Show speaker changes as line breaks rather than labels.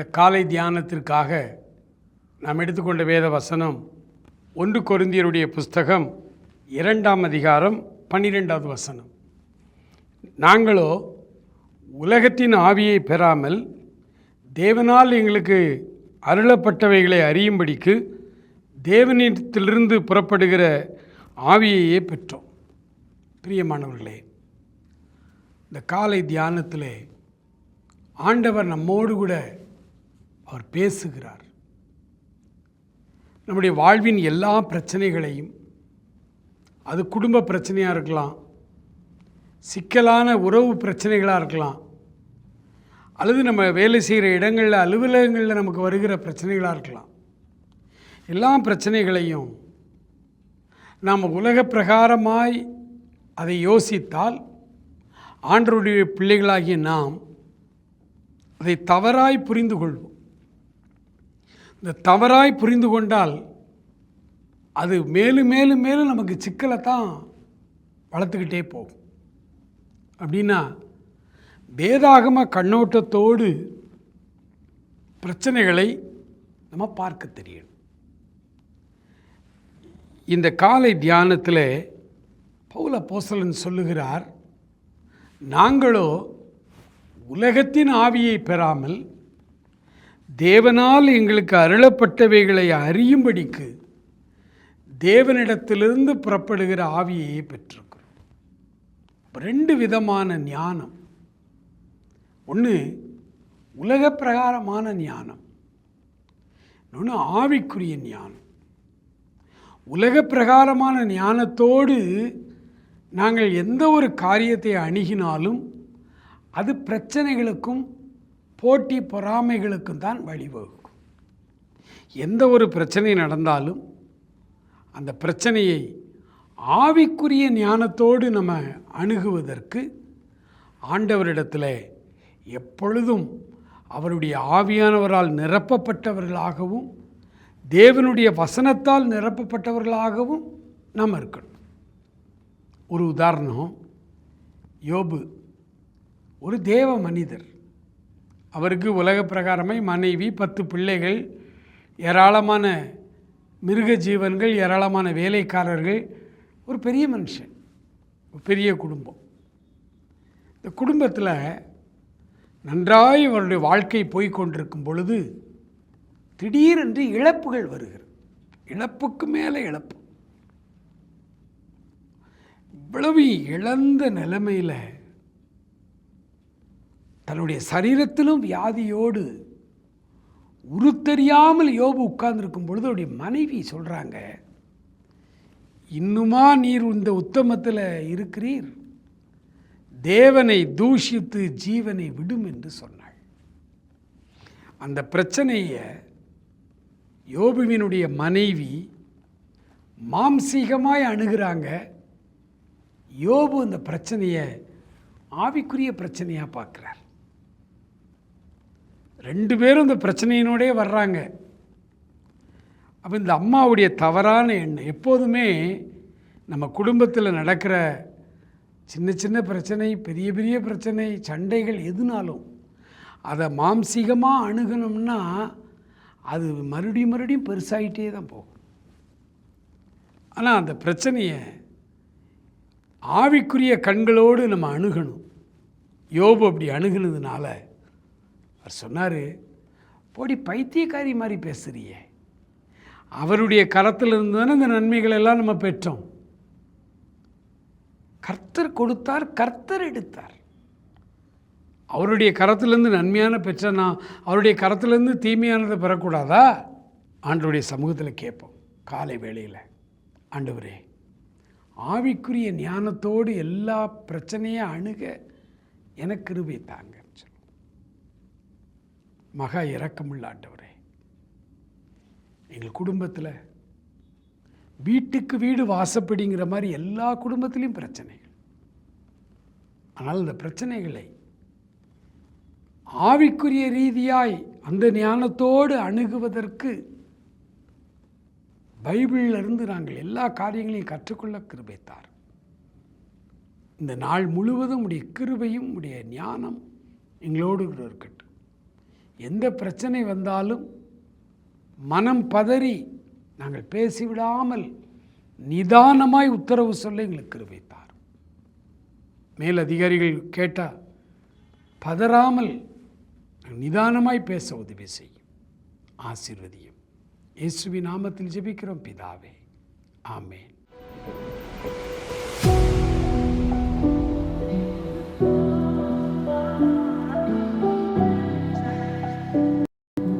இந்த காலை தியானத்திற்காக நாம் எடுத்துக்கொண்ட வேத வசனம் ஒன்று கொருந்தியருடைய புஸ்தகம் இரண்டாம் அதிகாரம் பன்னிரெண்டாவது வசனம். நாங்களோ உலகத்தின் ஆவியை பெறாமல் தேவனால் எங்களுக்கு அருளப்பட்டவைகளை அறியும்படிக்கு தேவனிடத்திலிருந்து புறப்படுகிற ஆவியையே பெற்றோம். பிரியமானவர்களே இந்த காலை தியானத்தில் ஆண்டவர் நம்மோடு கூட அவர் பேசுகிறார். நம்முடைய வாழ்வின் எல்லா பிரச்சனைகளையும் அது குடும்ப பிரச்சனையாக இருக்கலாம் சிக்கலான உறவு பிரச்சனைகளாக இருக்கலாம் அல்லது நம்ம வேலை செய்கிற இடங்களில் அலுவலகங்களில் நமக்கு வருகிற பிரச்சனைகளாக இருக்கலாம். எல்லா பிரச்சனைகளையும் நாம் உலக பிரகாரமாய் அதை யோசித்தால் ஆண்டருடைய பிள்ளைகளாகிய நாம் அதை தவறாய் புரிந்து கொள்வோம். இந்த தவறாய் புரிந்து கொண்டால் அது மேலும் மேலும் மேலும் நமக்கு சிக்கலை தான் வளர்த்துக்கிட்டே போகும். அப்படின்னா வேதாகம கண்ணோட்டத்தோடு பிரச்சனைகளை நம்ம பார்க்க தெரியணும். இந்த காலை தியானத்தில் பவுல போசலன் சொல்லுகிறார் நாங்களோ உலகத்தின் ஆவியை பெறாமல் தேவனால் எங்களுக்கு அருளப்பட்டவைகளை அறியும்படிக்கு தேவனிடத்திலிருந்து புறப்படுகிற ஆவியையே பெற்றிருக்கிறோம். ரெண்டு விதமான ஞானம். ஒன்று உலக பிரகாரமான ஞானம். இன்னொன்று ஆவிக்குரிய ஞானம். உலக பிரகாரமான ஞானத்தோடு நாங்கள் எந்த ஒரு காரியத்தை அணுகினாலும் அது பிரச்சனைகளுக்கும் போட்டி பொறாமைகளுக்கும் தான் வழிவகுக்கும். எந்த ஒரு பிரச்சனை நடந்தாலும் அந்த பிரச்சனையை ஆவிக்குரிய ஞானத்தோடு நம்ம அணுகுவதற்கு ஆண்டவரிடத்தில் எப்பொழுதும் அவருடைய ஆவியானவரால் நிரப்பப்பட்டவர்களாகவும் தேவனுடைய வசனத்தால் நிரப்பப்பட்டவர்களாகவும் நாம் இருக்கணும். ஒரு உதாரணம் யோபு ஒரு தேவ மனிதர். அவருக்கு உலக பிரகாரமாய் மனைவி பத்து பிள்ளைகள் ஏராளமான மிருக ஜீவன்கள் ஏராளமான வேலைக்காரர்கள் ஒரு பெரிய மனுஷன் ஒரு பெரிய குடும்பம். இந்த குடும்பத்தில் நன்றாய் அவருடைய வாழ்க்கை போய்கொண்டிருக்கும் பொழுது திடீரென்று இழப்புகள் வருகிறது. இழப்புக்கு மேலே இழப்பு. இவ்வளவு இழந்த நிலைமையில் தன்னுடைய சரீரத்திலும் வியாதியோடு உருத்தெரியாமல் யோபு உட்கார்ந்துருக்கும் பொழுது அவருடைய மனைவி சொல்கிறாங்க இன்னுமா நீர் இந்த உத்தமத்தில் இருக்கிறீர்? தேவனை தூஷித்து ஜீவனை விடும் என்று சொன்னாள். அந்த பிரச்சனையை யோபுவினுடைய மனைவி மாம்சீகமாய் அணுகிறாங்க. யோபு அந்த பிரச்சனையை ஆவிக்குரிய பிரச்சனையாக பார்க்குறார் ரெண்டு பேரும் இந்த பிரச்சனையினோடே வர்றாங்க. அப்போ இந்த அம்மாவுடைய தவறான எண்ணம் எப்போதுமே நம்ம குடும்பத்தில் நடக்கிற சின்ன சின்ன பிரச்சனை பெரிய பெரிய பிரச்சனை சண்டைகள் எதுனாலும் அதை மாம்சீகமாக அணுகணும்னா அது மறுபடியும் மறுபடியும் பெருசாகிட்டே தான் போகும். ஆனால் அந்த பிரச்சனையை ஆவிக்குரிய கண்களோடு நம்ம அணுகணும். யோபு அப்படி அணுகுனதுனால அவர் சொன்னார் போடி பைத்தியக்காரி மாதிரி பேசுகிறியே அவருடைய கரத்தில் இருந்து தானே இந்த நன்மைகள் எல்லாம் நம்ம பெற்றோம். கர்த்தர் கொடுத்தார் கர்த்தர் எடுத்தார். அவருடைய கரத்திலேருந்து நன்மையான பெற்றனா அவருடைய கரத்திலேருந்து தீமையானதை பெறக்கூடாதா? ஆண்டவருடைய சமூகத்தில் கேட்போம் காலை வேளையில். ஆண்டவரே ஆவிக்குரிய ஞானத்தோடு எல்லா பிரச்சனையும் அணுக எனக்கு கிருபை தாங்க. மகா இறக்கமுள்ள ஆண்டவரே. எங்கள் குடும்பத்தில் வீட்டுக்கு வீடு வாசப்படிங்கிற மாதிரி எல்லா குடும்பத்திலையும் பிரச்சனைகள். ஆனால் இந்த பிரச்சனைகளை ஆவிக்குரிய ரீதியாய் அந்த ஞானத்தோடு அணுகுவதற்கு பைபிளிலிருந்து நாங்கள் எல்லா காரியங்களையும் கற்றுக்கொள்ள கிருபைத்தார். இந்த நாள் முழுவதும் உடைய கிருபையும் உடைய ஞானம் எங்களோடு இருக்கட்டும். எந்த பிரச்சனை வந்தாலும் மனம் பதறி நாங்கள் பேசிவிடாமல் நிதானமாய் உத்தரவு சொல்ல எங்களுக்கு கிருபை மேல் அதிகாரிகள் கேட்டால் பதறாமல் நிதானமாய் பேச உதவி செய்யும். ஆசீர்வதியும். இயேசுவின் நாமத்தில் ஜெபிக்கிறோம் பிதாவே. ஆமேன்.